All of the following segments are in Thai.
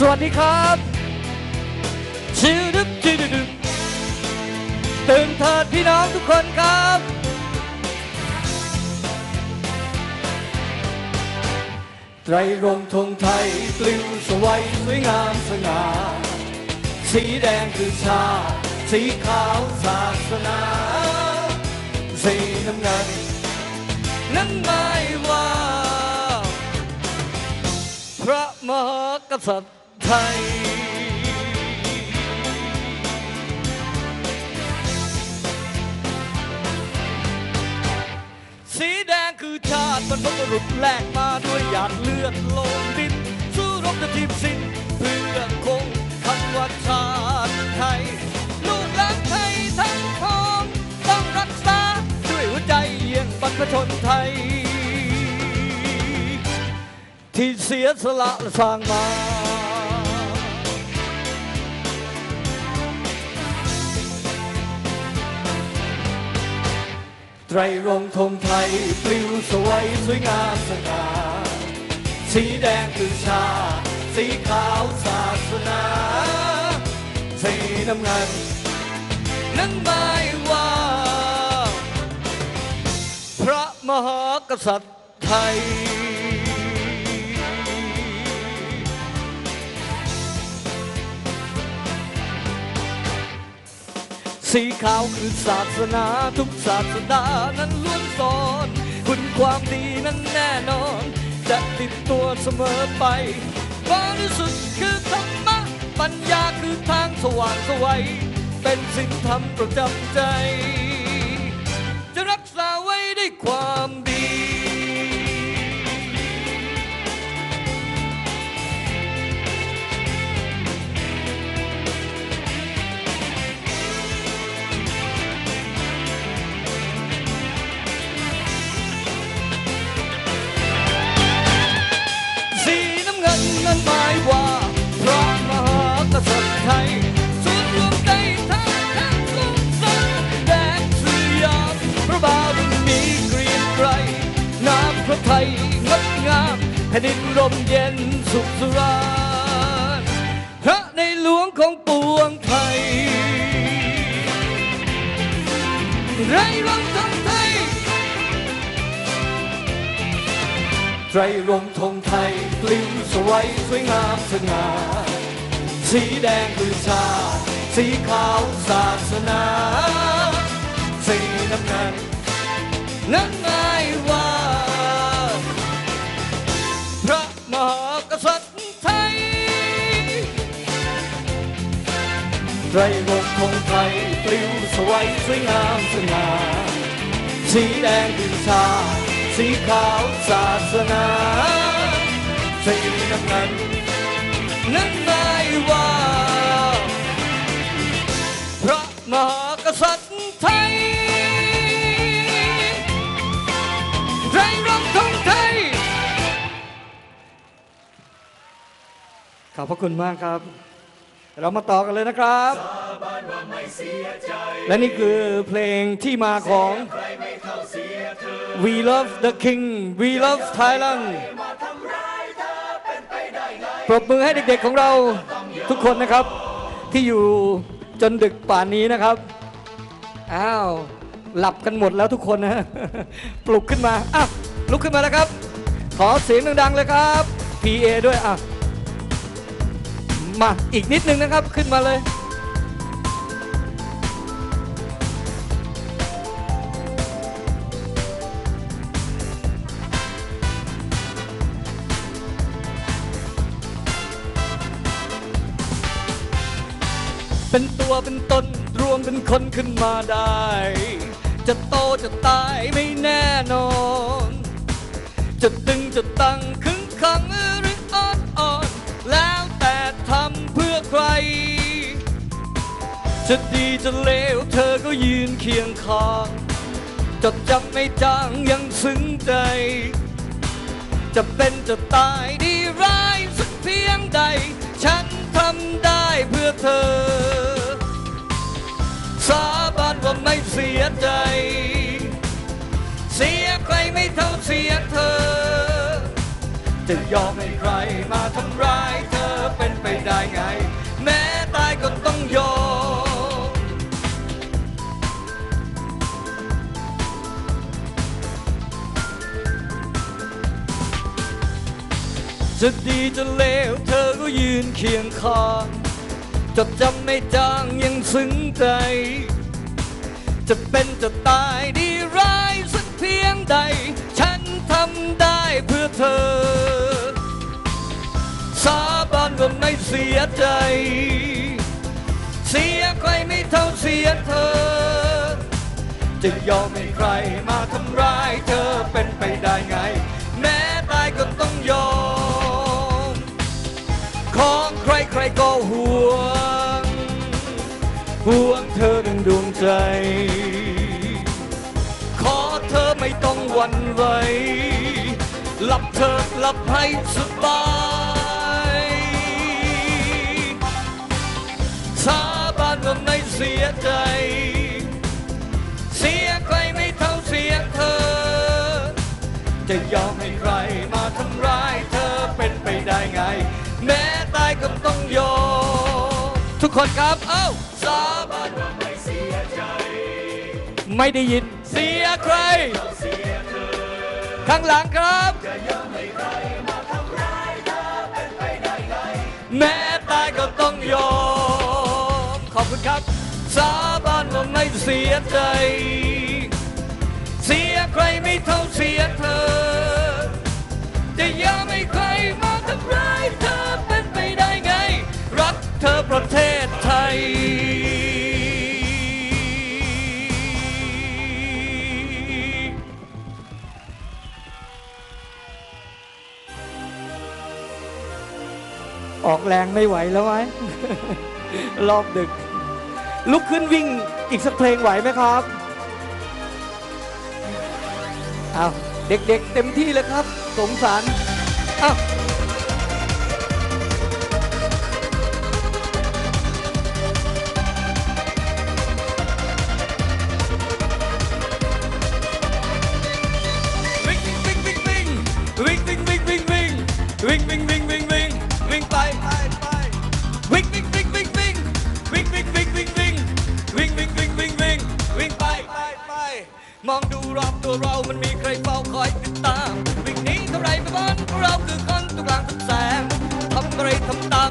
สวัสดีครับชิวดึบชิวดึบตื่นเถิดพี่น้องทุกคนครับ ไตรรงค์ธงไทยปลิวสวัยสวยงามสง่า สีแดงคือชาติสีขาวศาสนา สีน้ำเงินนั้นหมายว่า พระมหากษัตริย์ ไทย สีแดงคือชาติบรรพบุรุษแลกมาด้วยหยาดเลือดลงดิน สู้รบจะทีมสิ้นเพื่อคงคำว่าชาติไทย ลูกหลานไทยทั้งพ้องต้องรักษาด้วยหัวใจเยี่ยงบรรพชนไทย ที่เสียสละสร้างมา ไตรรงค์ธงไทยปลิวสวยสวยงามสง่าสีแดงคือชา สีขาวศาสนา สีน้ำเงินนั้นหมายว่า พระมหากษัตริย์ไทย สีขาวคือศาสนาทุกศาสนานั้นล้วนสอน คุณความดีนั้นแน่นอน จะติดตัวเสมอไปบริสุทธิ์คือธรรมะปัญญาคือทางสว่างไสวัยเป็นสิ่งธรรมประจำใจ จะรักษาไว้ด้วยความ มเย็นสุขสราญพระในหลวงของปวงไทย ไรรงทงไทย ไรรงค์ธงไทยปลิวสวยสวยงามสง่า สีแดงคือชาติสีขาวศาสนา สีน้ำเงินนั้น ไรรงธงไทยปลิวสวยสวยงามสง่าสีแดงคือชาสีขาวศาสนาสีน้ำเงินนั้นหมายว่าพระมหากษัตริย์ไทยไรรงธงไทย ขอบพระคุณมากครับ เรามาต่อกันเลยนะครับ และนี่คือเพลงที่มาของ We love the king We love Thailand ปรบมือให้เด็กๆของเราทุกคนนะครับ ที่อยู่จนดึกป่านนี้นะครับ อ้าว หลับกันหมดแล้วทุกคนนะ ปลุกขึ้นมาอะลุกขึ้นมาแล้วครับ ขอเสียงดังๆเลยครับ PA ด้วยอะ มาอีกนิดนึงนะครับขึ้นมาเลย เป็นตัวเป็นตนรวมเป็นคนขึ้นมาได้ จะโตจะตายไม่แน่นอน จะตึงจะตั้งขึง จะดีจะเลวเธอก็ยืนเคียงข้างจดจำไม่จางยังซึ้งใจ จะเป็นจะตายดีร้ายสักเพียงใด ฉันทำได้เพื่อเธอ สาบานว่าไม่เสียใจ เสียใครไม่เท่าเสียเธอ จะยอมให้ใครมาทำร้ายเธอเป็นไปไปได้ไง แม้ตายก็ต้องยอม จะดีจะเลวเธอก็ยืนเคียงข้างจดจำไม่จางยังซึ้งใจ จะเป็นจะตายดีร้ายสักเพียงใด ฉันทำได้เพื่อเธอ สาบานว่าไม่เสียใจ เสียใครไม่เท่าเสียเธอ จะยอมให้ใครมาทำร้ายเธอเป็นไปได้ไง ก็ห่วง ห่วงเธอดังดวงใจ ขอเธอไม่ต้องหวันไหวหลับเธอหลับให้สบาย สาบานว่าไม่เสียใจ เสียใครไม่เท่าเสียเธอ จะยอมให้ใครมาทำร้าย ก็ต้องยอมทุกคนครับเอ้าสาบานว่าไม่เสียใจ ไม่ได้ยิน เสียใคร ข้างหลังครับแม้ตายก็ต้องยอม ขอบคุณครับ สาบานว่าไม่เสียใจ เสียใครไม่เท่าเสียเธอ จะยอมให้ใครมาทำร้ายเธอ เธอประเทศไทย ออกแรงไม่ไหวแล้วไหมรอบดึก ลุกขึ้นวิ่งอีกสักเพลงไหวไหมครับเอาเด็กๆเต็มที่เลยครับ สงสารเอาว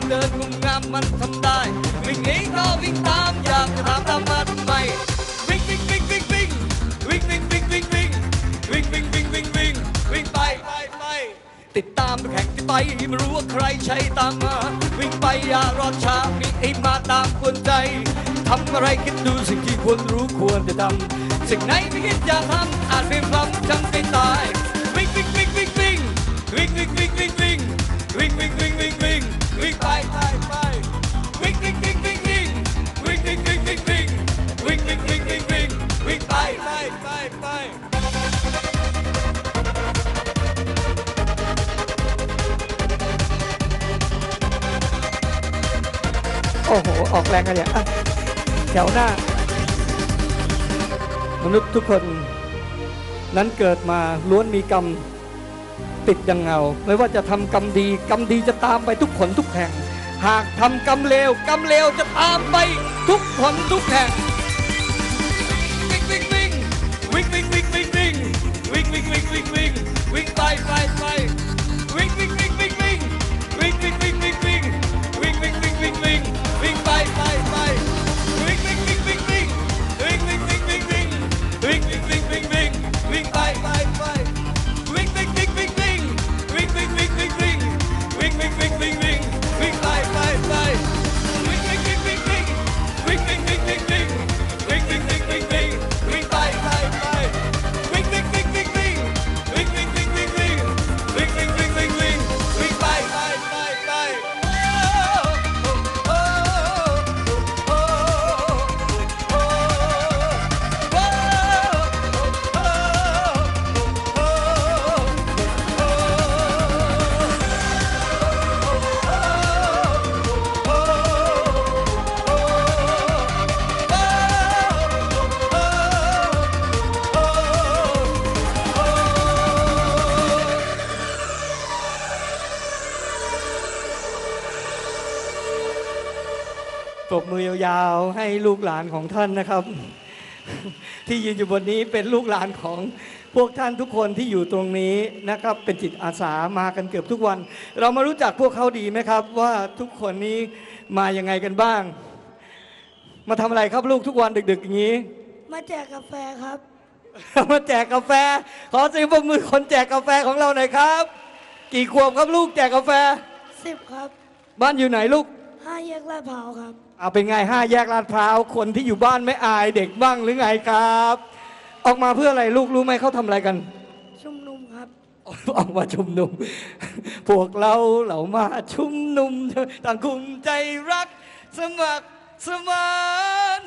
เดินงุ่มงามมันทำได้ วิ่งหนีก็วิ่งตามอยากจะถามตามมาทำไมวิ่งวิ่งวิ่งวิ่งวิ่งวิ่งวิ่งวิ่งวิ่งวิ่งวิ่งวิ่งวิ่งวิ่งวิ่งวิ่งไปไปไปติดตามแข่งที่ไปไม่รู้ว่าใครใช้ตามมา วิ่งไปอย่ารอช้าวิ่งให้มาตามควรใจทำอะไรคิดดูสิ่งที่ควรรู้ควรจะทำสิ่งไหนไม่คิดจะทำอาจเป็นความจำใจตายวิ่งวิ่งวิ่งวิ่งวิ่งวิ่งวิ่ง อ้โห ออกแรงกันเนี่ยแถวหน้า มนุษย์ทุกคน นั้นเกิดมาล้วนมีกรรมติดยังเงา ไม่ว่าจะทำกรรมดี กรรมดีจะตามไปทุกขนทุกแห่ง หากทำกรรมเลว กรรมเลวจะตามไปทุกขนทุกแห่ง ลูกหลานของท่านนะครับ ที่ยืนอยู่บนนี้เป็นลูกหลานของพวกท่านทุกคนที่อยู่ตรงนี้นะครับ เป็นจิตอาสามากันเกือบทุกวัน เรามารู้จักพวกเขาดีไหมครับ ว่าทุกคนนี้มายังไงกันบ้าง มาทำอะไรครับลูกทุกวันดึก ๆ อย่างนี้ มาแจกกาแฟครับ มาแจกกาแฟ ขอเสียงปรบมือคนแจกกาแฟของเราหน่อยครับ กี่ขวบครับลูกแจกกาแฟสิบครับ บ้านอยู่ไหนลูกห้าแยกลาดพร้าวครับ เอาเป็นไงห้าแยกลาดพร้าวคนที่อยู่บ้านไม่อายเด็กบ้างหรือไงครับ ออกมาเพื่ออะไรลูกรู้ไหมเขาทำอะไรกัน ชุมนุมครับ ออกมาชุมนุม พวกเราเหล่ามาชุมนุมต่างคุมใจรัก สมัครสมาน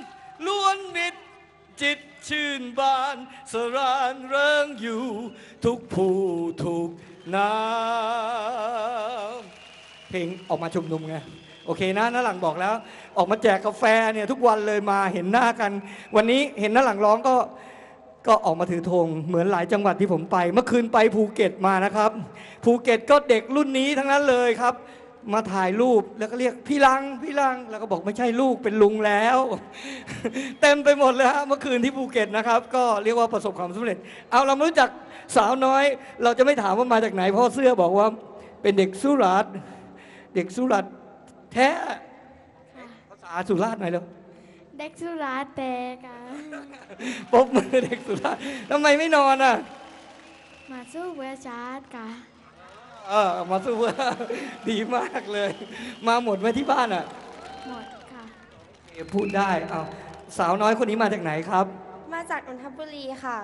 ล้วนมิตรจิตชื่นบาน สรานเริงอยู่ ทุกผู้ทุกน้ำเพลงออกมาชุมนุมไง โอเคนะน้าหลังบอกแล้ว ออกมาแจกกาแฟเนี่ยทุกวันเลยมาเห็นหน้ากัน วันนี้เห็นน้าหลังร้องก็ก็ออกมาถือธงเหมือนหลายจังหวัดที่ผมไป เมื่อคืนไปภูเก็ตมานะครับภูเก็ตก็เด็กรุ่นนี้ทั้งนั้นเลยครับ มาถ่ายรูปแล้วก็เรียกพี่ลังพี่ลังแล้วก็บอกไม่ใช่ลูกเป็นลุงแล้ว เต็มไปหมดเลยฮะเมื่อคืนที่ภูเก็ตนะครับ ก็เรียกว่าประสบความสำเร็จ เอาเรารู้จักสาวน้อย เราจะไม่ถามว่ามาจากไหนเพราะเสื้อบอกว่าเป็นเด็กสุราษฎร์เด็กสุราษฎร์ แท้ภาษาสุราษฎร์หน่อยเร็วเด็กสุราษฎร์แต่กะปรบมือเด็กสุราษฎร์ทำไมไม่นอนอะ มาสู้เวอร์ชาร์ดกะเออมาสู้ดีมากเลย มาหมดไหมที่บ้านอะหมดค่ะเอ๊ะพูดได้เอาสาวน้อยคนนี้มาจากไหนครับ มาจากนนทบุรีค่ะ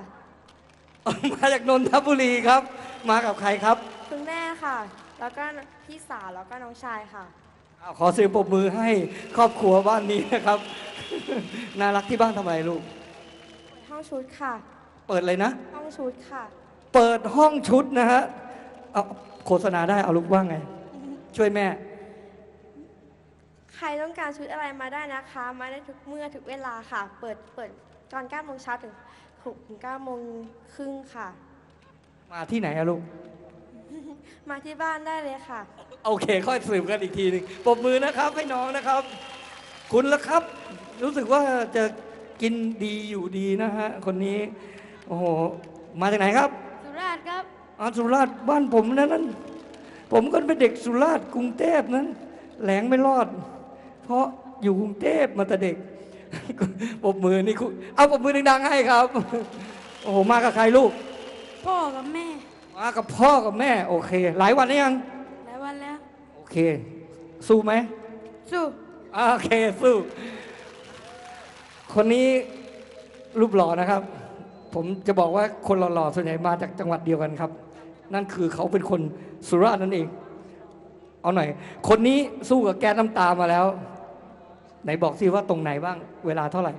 มาจากนนทบุรีครับ มากับใครครับ คุณแม่ค่ะ แล้วก็พี่สาวแล้วก็น้องชายค่ะเอา ขอเสียงปรบมือให้ครอบครัวบ้านนี้นะครับ น่ารักที่บ้านทำอะไรลูก ห้องชุดค่ะ เปิดเลยนะ ห้องชุดค่ะ เปิดห้องชุดนะฮะเอาโฆษณาได้เอาลูกว่าไง ช่วยแม่ ใครต้องการชุดอะไรมาได้นะคะ มาได้ทุกเมื่อทุกเวลาค่ะ เปิดเปิดตอน9โมงเช้าถึง6ถึง9โมงครึ่งค่ะ มาที่ไหนอะลูก มาที่บ้านได้เลยค่ะ โอเค ค่อยสืบกันอีกทีหนึงปรบมือนะครับให้น้องนะครับ คุณละครับ รู้สึกว่าจะกินดีอยู่ดีนะฮะ คนนี้ โอ้โห มาจากไหนครับสุราษฎร์ครับ อาสุราษฎร์บ้านผมนะนั้นผมก็เป็นเด็กสุราษฎร์กรุงเทพนั้น แหลงไม่รอด เพราะอยู่กรุงเทพมาแต่เด็ก ปรบมือนี่คุณเอาปรบมือดังๆให้ครับ โอ้โห มากับใครลูก พ่อกับแม่ มากับพ่อกับแม่ โอเค หลายวันแล้วยัง หลายวันแล้ว โอเค สู้ไหม สู้อ่าโอเคสู้ คนนี้รูปหล่อนะครับ ผมจะบอกว่าคนหล่อๆส่วนใหญ่มาจากจังหวัดเดียวกันครับ นั่นคือเขาเป็นคนสุราษฎร์นั่นเอง เอาหน่อย คนนี้สู้กับแก๊สน้ำตามาแล้ว ไหนบอกสิว่าตรงไหนบ้าง เวลาเท่าไหร่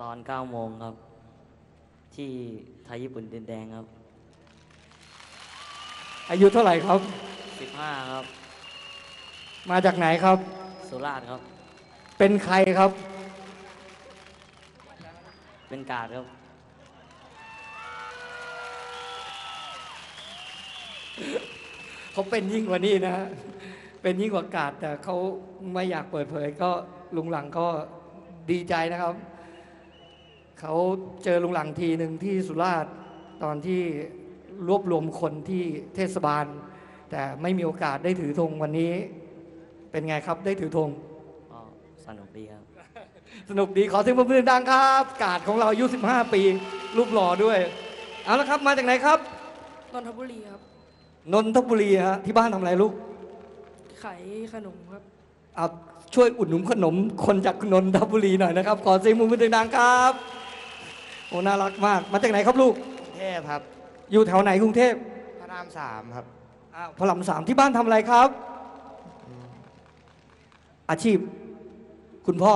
ตอน9โมงครับ ที่ไทยญี่ปุ่นดินแดงครับ อายุเท่าไหร่ครับ 15 ครับ มาจากไหนครับ สุราษฎร์ครับ เป็นใครครับ เป็นกาดครับ เขาเป็นยิ่งกว่านี้นะฮะเป็นยิ่งกว่ากาดแต่เขาไม่อยากเปิดเผย ก็ลุงหลังก็ดีใจนะครับ เขาเจอลุงหลังทีหนึ่งที่สุราษฎร์ตอนที่ รวบรวมคนที่เทศบาล แต่ไม่มีโอกาสได้ถือธงวันนี้ เป็นไงครับได้ถือธงก็สนุกดีครับ สนุกดีขอเสียงปรบมือดังครับ กาดของเราอายุ 15 ปี รูปหล่อด้วย เอาละครับมาจากไหนครับ นนทบุรีครับ นนทบุรีฮะที่บ้านทำอะไรลูกขายขนมครับเอาช่วยอุดหนุนขนมคนจากนนทบุรีหน่อยนะครับ ขอเสียงมือดังๆครับโอ้น่ารักมาก มาจากไหนครับลูก กรุงเทพครับ อยู่แถวไหนกรุงเทพพระรามสามครับอ่าพระรามสามที่บ้านทำอะไรครับ อาชีพ คุณพ่อ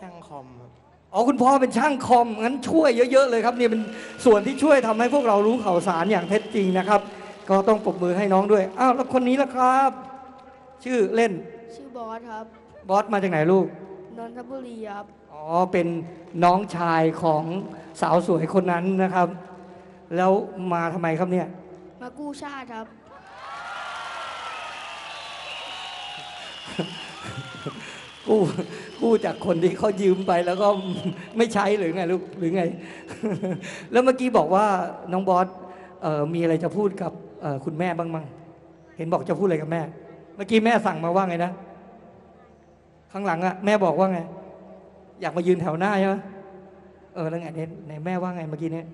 ช่างคอมครับอ๋อคุณพ่อเป็นช่างคอมงั้นช่วยเยอะๆเลยครับเนี่ยเป็นส่วนที่ช่วยทำให้พวกเรารู้ข่าวสารอย่างแท้จริงนะครับ ก็ต้องปรบมือให้น้องด้วยอ้าวแล้วคนนี้ล่ะครับ ชื่อเล่นชื่อบอสครับ บอสมาจากไหนลูกนนทบุรีครับ อ๋อเป็นน้องชายของสาวสวยคนนั้นนะครับ แล้วมาทำไมครับเนี่ย มากู้ชาติครับคกู้กู้จากคนที่เขายืมไปแล้วก็ไม่ใช้หรือไงลูกหรือไง แล้วเมื่อกี้บอกว่าน้องบอสเอ่อมีอะไรจะพูดกับเอ่อคุณแม่บ้างมั้งเห็นบอกจะพูดอะไรกับแม่ เมื่อกี้แม่สั่งมาว่าไงนะ ข้างหลังอะแม่บอกว่าไง อยากมายืนแถวหน้าใช่ไหมเออแล้วไงเนี่ยไหนแม่ว่าไงเมื่อกี้เนี่ย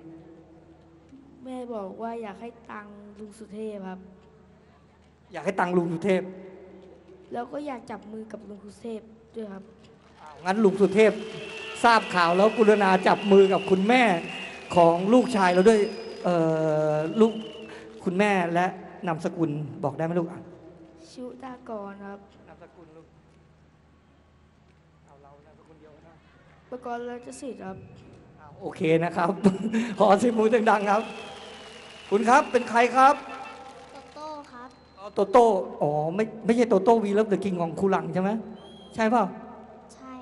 แม่บอกว่าอยากให้ตังค์ลุงสุเทพครับ อยากให้ตังค์ลุงสุเทพแล้วก็อยากจับมือกับลุงสุเทพด้วยครับงั้นลุงสุเทพทราบข่าวแล้วกรุณาจับมือกับคุณแม่ของลูกชายเราด้วยเอ่อลูกคุณแม่และนามสกุลบอกได้ไหมลูกอะชุตากรครับนามสกุลลูกเอาเรานามสกุลเดียวนะ ประกรณ์ราชสิทธิ์ครับ อ่าโอเคนะครับ ขอเสียงมือดังๆครับ คุณครับเป็นใครครับโตโต้ครับ อ๋อโตโต้อ๋อไม่ไม่ใช่โตโต้วีแล้วเดอะกิงของครูหลังใช่ไหมใช่เปล่าใช่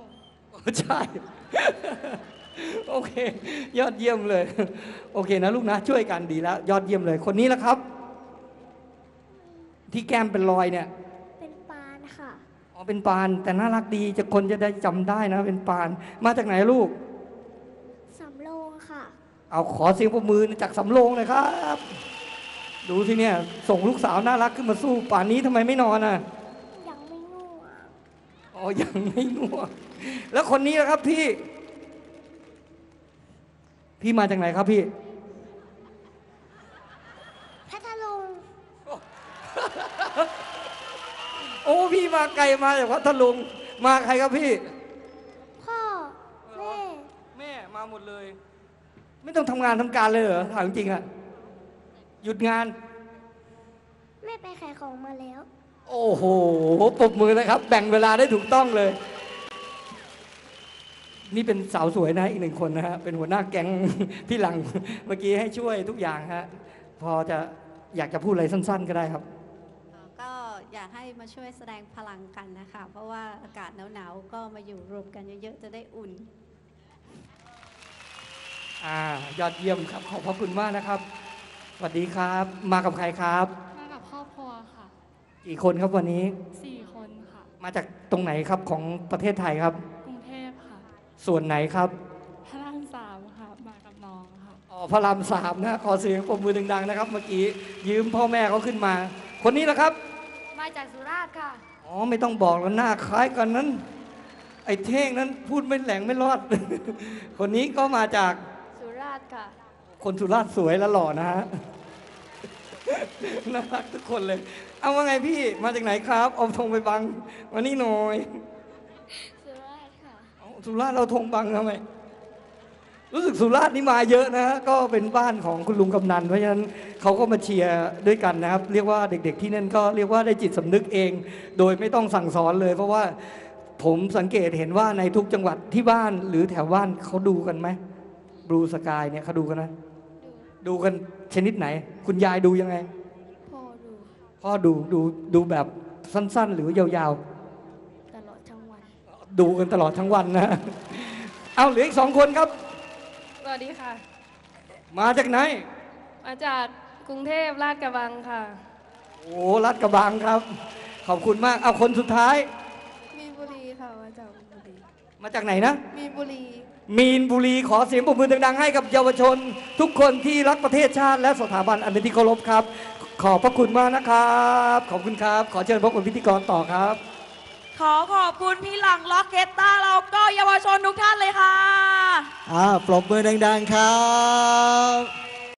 อ๋อใช่ โอเค ยอดเยี่ยมเลย โอเคนะลูกนะ ช่วยกันดีแล้ว ยอดเยี่ยมเลย คนนี้แหละครับ ที่แก้มเป็นรอยเนี่ย เป็นปานค่ะ อ๋อเป็นปานแต่น่ารักดีจะคนจะได้จำได้นะ เป็นปาน มาจากไหนลูกสำโรงค่ะ เอาขอเสียงปรบมือจากสำโรงเลยครับ ดูที่เนี่ย ส่งลูกสาวน่ารักขึ้นมาสู้ ป่านนี้ทำไมไม่นอนอะยังไม่ง่วงอ๋อยังไม่ง่วงแล้วคนนี้นะครับพี่ พี่มาจากไหนครับพี่พัทลุงโอ้พี่มาไกลมาจากพัทลุงมาใครครับพี่ พ่อ แม่ แม่มาหมดเลย ไม่ต้องทำงานทำการเลยเหรอถามจริงอะหยุดงาน แม่ไปขายของมาแล้ว โอ้โหปรบมือเลยครับ แบ่งเวลาได้ถูกต้องเลย นี่เป็นสาวสวยนะอีกหนึ่งคนนะฮะ เป็นหัวหน้าแก๊ง พี่หลัง เมื่อกี้ให้ช่วยทุกอย่างฮะ พอจะอยากจะพูดอะไรสั้น ๆ ก็ได้ครับ ก็อยากให้มาช่วยแสดงพลังกันนะคะ เพราะว่าอากาศหนาวๆ ก็มาอยู่รวมกันเยอะๆ จะได้อุ่น อ่ายอดเยี่ยมครับ ขอบพระคุณมากนะครับสวัสดีครับ มากับใครครับ มากับครอบครัวค่ะกี่คนครับวันนี้ สี่คนค่ะ มาจากตรงไหนครับของประเทศไทยครับ กรุงเทพค่ะ ส่วนไหนครับพระรามสามค่ะ มากับน้องค่ะ อ๋อพระรามสามนะ ขอเสียงปรบมือดังๆนะครับ เมื่อกี้ยืมพ่อแม่เขาขึ้นมา คนนี้แหละครับ มาจากสุราษฎร์ค่ะ อ๋อไม่ต้องบอกแล้วหน้าคล้ายกันนั้น ไอ้เท่งนั้นพูดไม่แหลงไม่รอด คนนี้ก็มาจากสุ ราษฎร์ค่ะ คนสุราษฎร์สวยและหล่อนะฮะ น่ารักทุกคนเลย เอาว่าไงพี่ มาจากไหนครับ เอาธงไปบังวันนี้หน่อยสุราษฎร์ค่ะ เอาสุราษฎร์เราธงบังทำไม รู้สึกสุราษฎร์นี่มาเยอะนะฮะ ก็เป็นบ้านของคุณลุงกำนัน เพราะฉะนั้นเขาก็มาเชียร์ด้วยกันนะครับ เรียกว่าเด็กๆที่นั่นก็เรียกว่าได้จิตสำนึกเอง โดยไม่ต้องสั่งสอนเลย เพราะว่าผมสังเกตเห็นว่าในทุกจังหวัดที่บ้านหรือแถวบ้านเขาดูกันไหม บลูสกายเนี่ยเขาดูกันไหมดูกันชนิดไหน คุณยายดูยังไง พ่อดู พ่อดูดูดูแบบสั้น ๆ หรือยาวตลอดทั้งวันๆดูกันตลอดทั้งวันนะ เอาเหลืออีกสองคนครับ สวัสดีค่ะ มาจากไหน มาจากกรุงเทพลาดกระบังค่ะ โอ้รัดกระบังครับ ขอบคุณมาก เอาคนสุดท้าย มีบุรีค่ะ มาจากบุรี มาจากไหนนะ มีบุรี มีนบุรีขอเสียงปรบมือดังๆให้กับเยาวชน ทุกคนที่รักประเทศชาติ และสถาบันอันเป็นที่เคารพครับ ขอบพระคุณมากนะครับ ขอบคุณครับ ขอเชิญพบกับพิธีกรต่อครับ ขอขอบคุณพี่หลังล็อกเกตตาเราก็เยาวชนทุกท่านเลยค่ะ อ่าปรบมือดังๆครับ